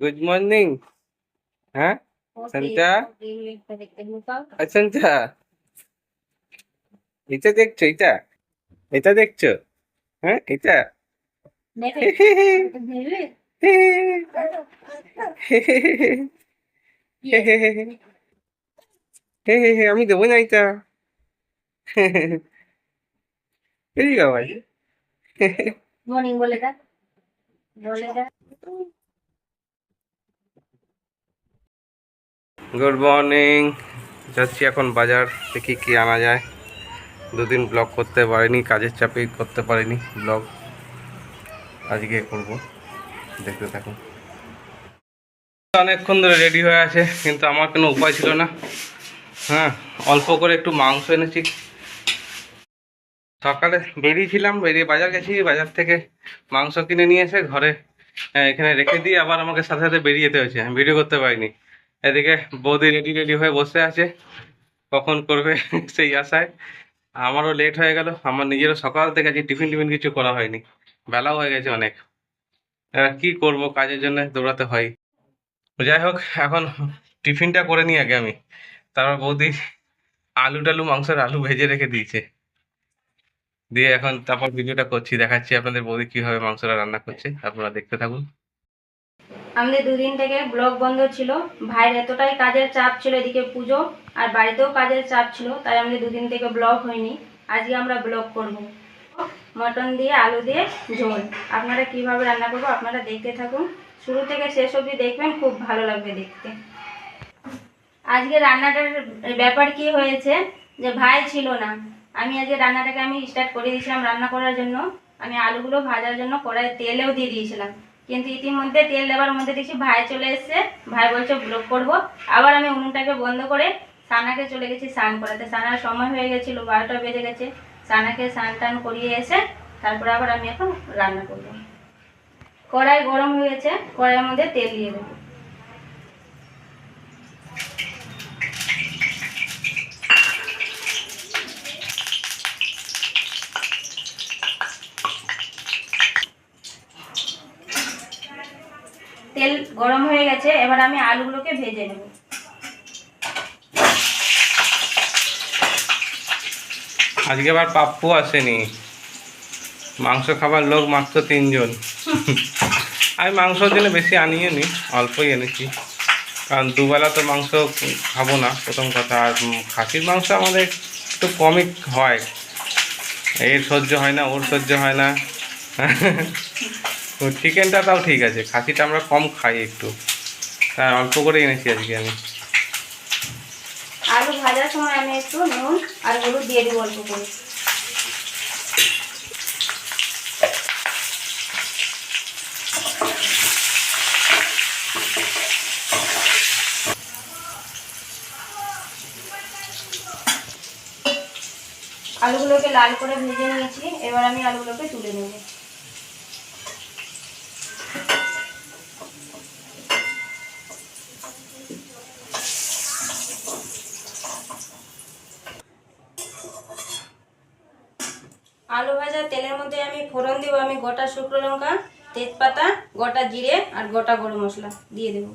Good morning হ্যাঁ? সঞ্চা? সঞ্চা এটা দেখছ এটা? এটা দেখছ? হ্যাঁ এটা? আমি দেবো না এটা। মর্নিং বলে দেখ বলে দেখ গুড মর্নিং যাচ্ছি এখন বাজার, দেখি কি আনা যায়। দুদিন ব্লগ করতে পারিনি, কাজের চাপে করতে পারিনি ব্লগ আজকে করব, দেখতে থাকুন অনেকক্ষণ ধরে রেডি হয়ে আছে, কিন্তু আমার কোনো উপায় ছিল না। হ্যাঁ অল্প করে একটু মাংস এনেছি। সকালে বেরিয়েছিলাম, বেরিয়ে বাজার গেছি, বাজার থেকে মাংস কিনে নিয়ে এসে ঘরে এখানে রেখে দিয়ে আবার আমাকে সাথে সাথে বেরিয়ে যেতে হয়েছে। আমি ভিডিও করতে পারিনি। এদিকে বৌদি রেডি রেডি হয়ে বসে আছে। কখন করবে সেই আশায়। আমারও লেট হয়ে গেল। আমার নিজেরও সকাল থেকে আজকে টিফিন টিফিন কিছু করা হয়নি। বেলাও হয়ে গেছে অনেক। এবার কি করব? কাজের জন্য দৌড়াতে হয়। যাই হোক, এখন টিফিনটা করে নিই আগে আমি। তারপর বৌদি আলু টালু, মাংসের আলু ভেজে রেখে দিয়েছে। দিয়ে এখন তারপর ভিডিওটা করছি। দেখাচ্ছি আপনাদের বৌদি কীভাবে মাংসটা রান্না করছে। আপনারা দেখতে থাকুন। আমাদের দুদিন থেকে ব্লগ বন্ধ ছিল। ভাইয়ের এতটাই কাজের চাপ ছিল এদিকে পুজো, আর বাড়িতেও কাজের চাপ ছিল, তাই আমাদের দুদিন থেকে ব্লগ হয়নি। আজকে আমরা ব্লগ করব। মটন দিয়ে, আলু দিয়ে, ঝোল। আপনারা কীভাবে রান্না করব আপনারা দেখতে থাকুন। শুরু থেকে শেষ অবধি দেখবেন, খুব ভালো লাগবে দেখতে। আজকে রান্নাটার ব্যাপার কি হয়েছে, যে ভাই ছিল না। আমি আজকে রান্নাটাকে আমি স্টার্ট করে দিয়েছিলাম রান্না করার জন্য। আমি আলুগুলো ভাজার জন্য কড়াই তেলেও দিয়ে দিয়েছিলাম। কিন্তু ইতিমধ্যে তেল দেওয়ার মধ্যে দেখছি ভাই চলে এসছে। ভাই বলছে, ব্লক করব। আবার আমি উনুনটাকে বন্ধ করে সানাকে চলে গেছি স্নান করাতে। সানার সময় হয়ে গেছিল, বারোটা বেজে গেছে। সানাকে স্নান টান করিয়ে এসে তারপরে আবার আমি এখন রান্না করব। কড়াই গরম হয়েছে, কড়াইয়ের মধ্যে তেল দিয়ে দেবো তেল গরম হয়ে গেছে এবার আমি আলুগুলোকে ভেজে নেব। আজকে আবার পাপ্পু আসেনি। মাংস খাবার লোক মাত্র তিনজন। আমি মাংসর জন্য বেশি আনিয়ে নি অল্পই এনেছি। কারণ দুবেলা তো মাংস খাব না, প্রথম কথা। আর খাসির মাংস আমাদের একটু কমই হয়। এর সহ্য হয় না, ওর সহ্য হয় না। চিকেনটা তাও ঠিক আছে, খাসিটা আমরা কম খাই একটু। তাই অল্প করে এনেছি আজকে আমি। আলু ভাজার সময় আমি একটু নুন আর হলুদ দিয়ে দেবো অল্প করে। আলুগুলোকে লাল করে ভেজে নিয়েছি, এবার আমি আলুগুলোকে তুলে নেব। আলু ভাজা, তেলের মধ্যে আমি ফোড়ন দেবো। আমি গোটা শুকনো লঙ্কা, তেজপাতা, গোটা জিরে আর গোটা গরম মশলা দিয়ে দেবো।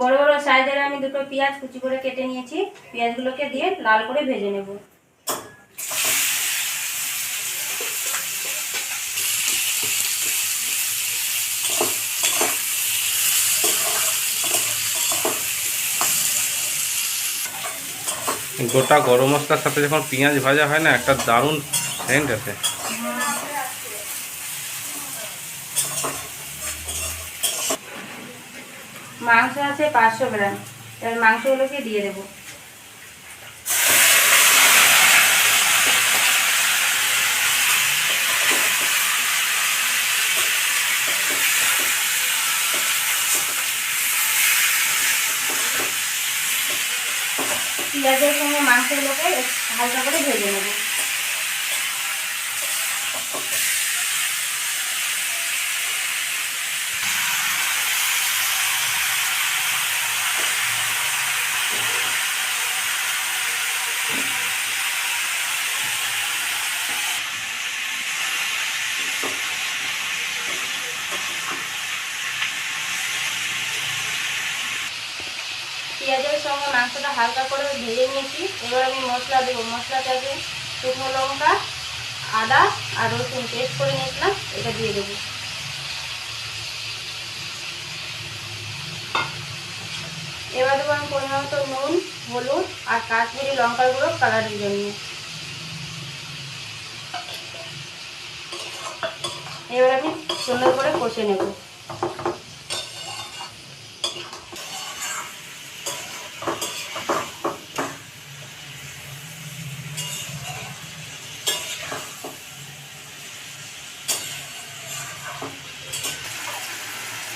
বড় বড় সাইজের আমি দুটো পেঁয়াজ কুচি করে কেটে নিয়েছি। পেঁয়াজগুলোকে দিয়ে লাল করে ভেজে নেব। গোটা গরম মশলার সাথে যখন পেঁয়াজ ভাজা হয় না, একটা দারুণ সেন্ট আছে মাংস আছে পাঁচশো গ্রাম। এবার মাংসগুলোকে দিয়ে দেবো। পেঁয়াজের সঙ্গে মাংসগুলোকে হালকা করে ভেজে নেব পেঁয়াজের সঙ্গে মাংসটা হালকা করে ভেজে নিয়েছি। এবার আমি মশলা দেবো। মশলাটাকে শুকনো লঙ্কা, আদা আর রসুন পেস্ট করে নিয়েছিলাম, এটা দিয়ে দেবো। এবার দেবো আমি পরিমাণ মতো নুন, হলুদ আর কাশ্মীরি লঙ্কার গুঁড়ো কালারের জন্য এবার আমি সুন্দর করে কষে নেব।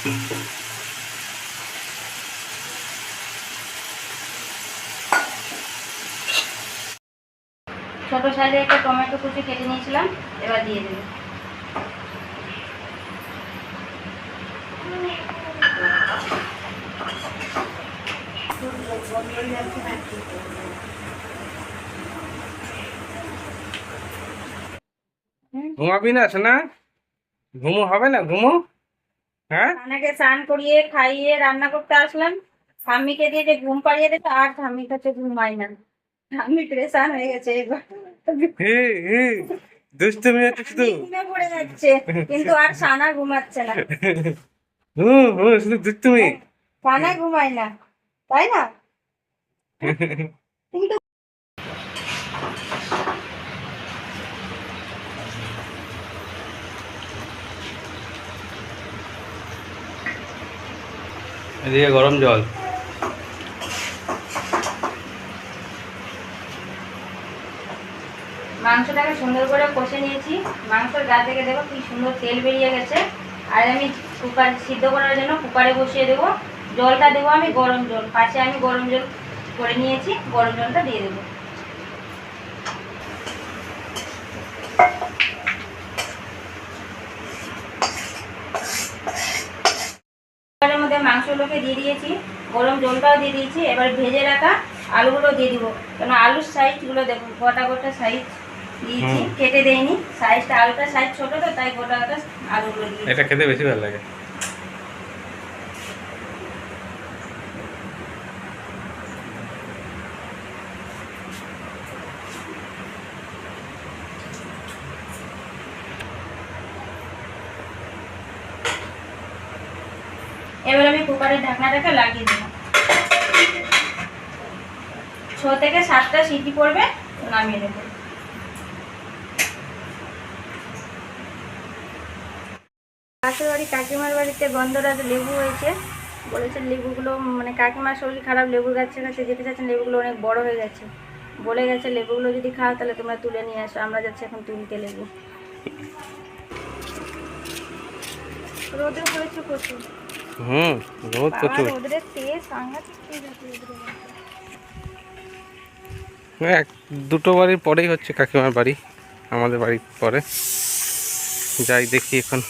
ছোট সাইজে একটা টমেটো কুচি কেটে নিয়েছিলাম, এবার দিয়ে ঘুমাবি না শোনা ঘুমো হবে না? ঘুমো? হ্যাঁ? স্নান করিয়ে খাইয়ে রান্না করতে আসলাম। স্বামীকে দিয়ে যে ঘুম পাড়িয়ে দিতে আর স্বামীর কাছে ঘুমাই না। আমি প্রেশান হয়ে গেছে এবার। হে হে দুষ্টুমি হচ্ছে শুধু। পড়ে যাচ্ছে কিন্তু আর সানা ঘুমাচ্ছে না। হুম হুম শুধু দুষ্টুমি। সানা ঘুমায় না তাই না? এদিকে গরম জল। মাংসটাকে সুন্দর করে কষে নিয়েছি। মাংসের গা থেকে দেখো কি সুন্দর তেল বেরিয়ে গেছে। আর আমি কুকার সিদ্ধ করার জন্য কুকারে বসিয়ে দেবো। জলটা দেবো আমি, গরম জল। পাশে আমি গরম জল করে নিয়েছি, গরম জলটা দিয়ে দেবো। মাংসগুলোকে দিয়ে দিয়েছি গরম জলটাও দিয়ে দিয়েছি এবার ভেজে রাখা আলুগুলো দিয়ে দিব। কেন আলুর সাইজগুলো দেখো গোটা গোটা সাইজ দিয়েছি। কেটে দেয়নি সাইজটা আলুটা সাইজ ছোট তো তাই গোটা গোটা আলুগুলো এটা খেতে বেশি ভালো লাগে এবার আমি কুকারের লাগিয়ে দেবো। ছ থেকে সাতটা সিটি পড়বে, নামিয়ে দেবো পাশের বাড়ি কাকিমার বাড়িতে গন্ধরাজ লেবু হয়েছে। বলেছে লেবুগুলো মানে কাকিমার শরীর খারাপ লেবুর গাছের কাছে যেতে চাচ্ছেন লেবুগুলো অনেক বড় হয়ে গেছে। বলে গেছে, লেবুগুলো যদি খাও তাহলে তোমরা তুলে নিয়ে আসো, আমরা যাচ্ছি এখন তুলতে লেবু। রোদে হয়েছে প্রচুর। হুম রোদ প্রচুর। এক দুটো বাড়ির পরেই হচ্ছে কাকিমার বাড়ি আমাদের বাড়ির পরে। যাই দেখি এখন।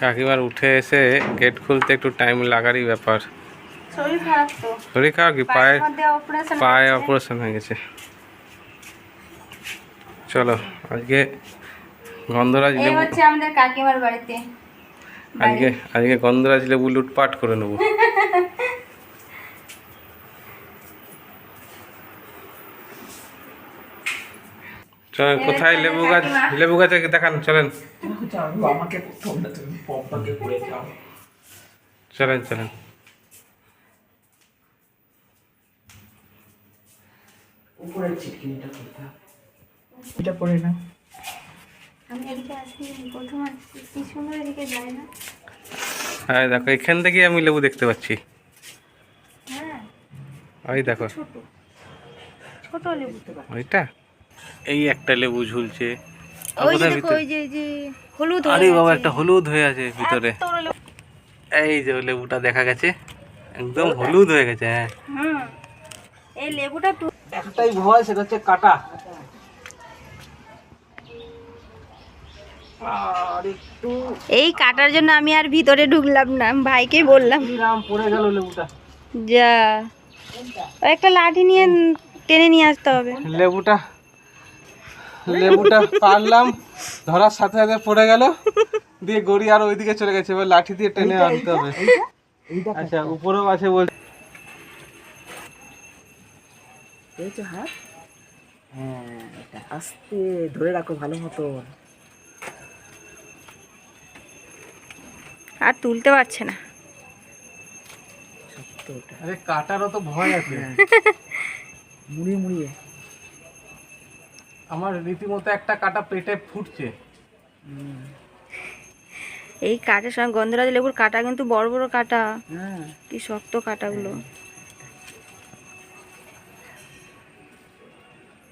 কাকিমার উঠে এসে গেট খুলতে একটু টাইম লাগারই ব্যাপার। শরীর খারাপ কি? পায়ে পায়ে অপারেশন হয়ে গেছে। চলো আজকে গন্ধরাজ লেবু হচ্ছে আমাদের কাকিমার বাড়িতে। আজকে আজকে গন্ধরাজ লেবু লুটপাট করে নেব। চলেন কোথায় লেবু গাছ? লেবু গাছে দেখান চলেন। চলেন চলেন। উপরের চিটকিনিটা করতে এটা করে না আমি এদিকে আসি প্রথম আসছি কি সুন্দর এদিকে যায় না। হ্যাঁ দেখো এখান থেকে আমি লেবু দেখতে পাচ্ছি। হ্যাঁ। ওই দেখো। ছোট। ছোট লেবু ওইটা? এই একটা লেবু ঝুলছে। আর ওই যে কোথায় দেখো ভিতরে? ওই যে এই হলুদ আরে বাবা একটা হলুদ হয়ে আছে ভিতরে। এই যে লেবুটা দেখা গেছে। একদম হলুদ হয়ে গেছে হ্যাঁ। এই লেবুটা একটাই ভয় সেটা হচ্ছে কাটা। এই কাটার জন্য আমি আর ভিতরে ঢুকলাম না ভাইকেই বললাম। পড়ে গেল লেবুটা। যা। একটা লাঠি নিয়ে টেনে নিয়ে আসতে হবে। লেবুটা লেবুটা পারলাম ধরার সাথে সাথে পড়ে গেল। দিয়ে গড়ি আর ওইদিকে চলে গেছে এবার লাঠি দিয়ে টেনে আনতে হবে। আচ্ছা উপরেও আছে বল পেয়েছ হাত। হ্যাঁ এটা আস্তে ধরে রাখো ভালো মতো আর তুলতে পারছে না। আরে কাটারও তো ভয় আছে। মুড়িয়ে মুড়িয়ে। আমার রীতিমতো একটা কাটা পেটে ফুটছে। এই কাঠের সঙ্গে গন্ধরাজ লেবুর কাটা কিন্তু বড় বড় কাটা। হ্যাঁ। কি শক্ত কাটাগুলো।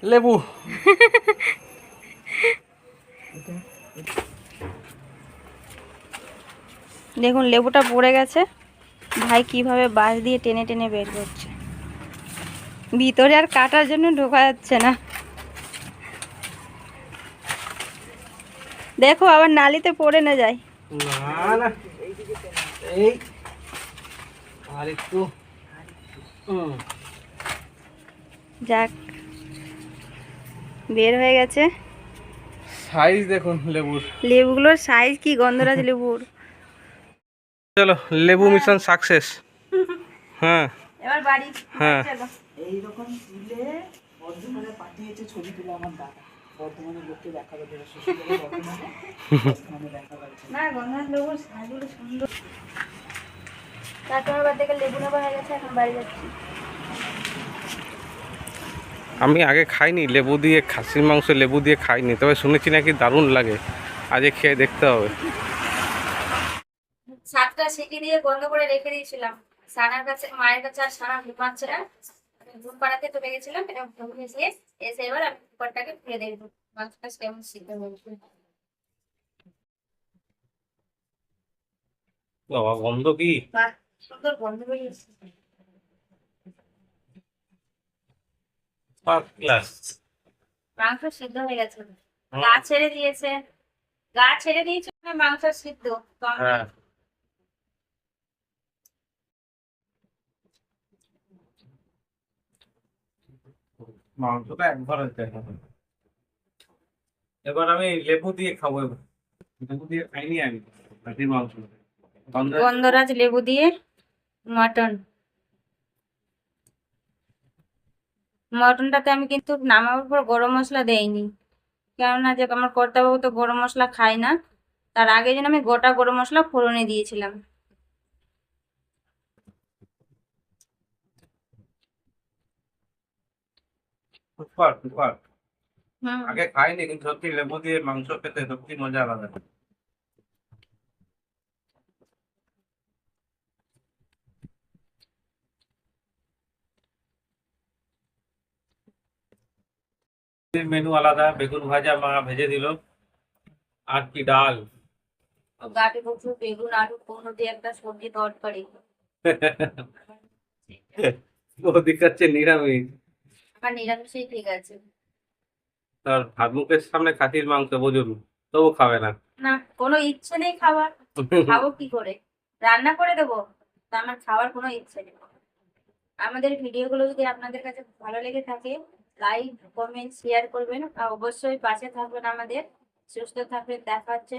লেবু। দেখুন লেবুটা পড়ে গেছে। ভাই কীভাবে বাঁশ দিয়ে টেনে টেনে বের করছে। ভিতরে আর কাটার জন্য ঢোকা যাচ্ছে না। দেখো আবার নালিতে পড়ে না যায়। না না এই আর একটু হুম। যাক বের হয়ে গেছে। সাইজ দেখুন লেবুর। লেবুগুলোর সাইজ কি গন্ধরাজ লেবুর? চলো লেবু মিশন সাকসেস হ্যাঁ। এবার বাড়ি হ্যাঁ। এইরকম তুলে পাঠিয়েছে ছবি তুলে আমার দাদা। বর্ধমানের লোককে দেখাবে দেবে শ্বশুরবাড়ি বর্ধমানে বর্ধমানে দেখাবে না গন্ধরাজ লেবুর সাইজগুলো সুন্দর। কাকিমার বাড়ি থেকে লেবু নেওয়া হয়ে গেছে এখন বাড়ি যাচ্ছি। আমি আগে খাইনি লেবু দিয়ে খাসির মাংস লেবু দিয়ে খাইনি তবে শুনেছি নাকি দারুণ লাগে। আজকে খেয়ে দেখতে হবে। সাতটা সিটি দিয়ে বন্ধ করে রেখে দিয়েছিলাম। সানার কাছে মায়ের কাছে আর সানা ঘুমাচ্ছে ঘুম পাড়াতে গেছিলাম এটা এসে এবার আমি কুকারটাকে খুলে দেবো। মাছটা কেমন সিদ্ধ হয়েছে? বাবা গন্ধ কি? সুন্দর গন্ধ বেরিয়েছে। মাংস সিদ্ধ হয়ে গেছে। গা ছেড়ে দিয়েছে। গা ছেড়ে দিয়েছে মানে মাংস সিদ্ধ। মাংসটা একবার এবার আমি লেবু দিয়ে খাব লেবু দিয়ে খাইনি আমি খাসির মাংস। গন্ধরাজ? লেবু দিয়ে মটন। মটনটাতে আমি কিন্তু নামানোর পর গরম মশলা দেইনি। কেননা যে আমার কর্তাবাবু তো গরম মশলা খায় না তার আগে যেন আমি গোটা গরম মশলা ফোড়নে দিয়েছিলাম। সুপার আগে খাইনি কিন্তু সত্যি লেবু দিয়ে মাংস খেতে সত্যি মজা আলাদা। মেনু আলাদা বেগুন ভাজা মা ভেজে দিল। আর কি ডাল? গাটি বেগুন আলু দিয়ে একটা সবজি তরকারি। ওদিকে হচ্ছে নিরামিষ। আমার নিরামিষই ঠিক আছে। তার ভাত মুখের সামনে খাসির মাংস বুঝুন তবু খাবে না। না কোনো ইচ্ছে নেই খাবার খাব কি করে? রান্না করে দেবো তা আমার খাওয়ার কোনো ইচ্ছে নেই। আমাদের ভিডিওগুলো যদি আপনাদের কাছে ভালো লেগে থাকে লাইক কমেন্ট শেয়ার করবেন। আর অবশ্যই পাশে থাকবেন আমাদের সুস্থ থাকবেন দেখা হচ্ছে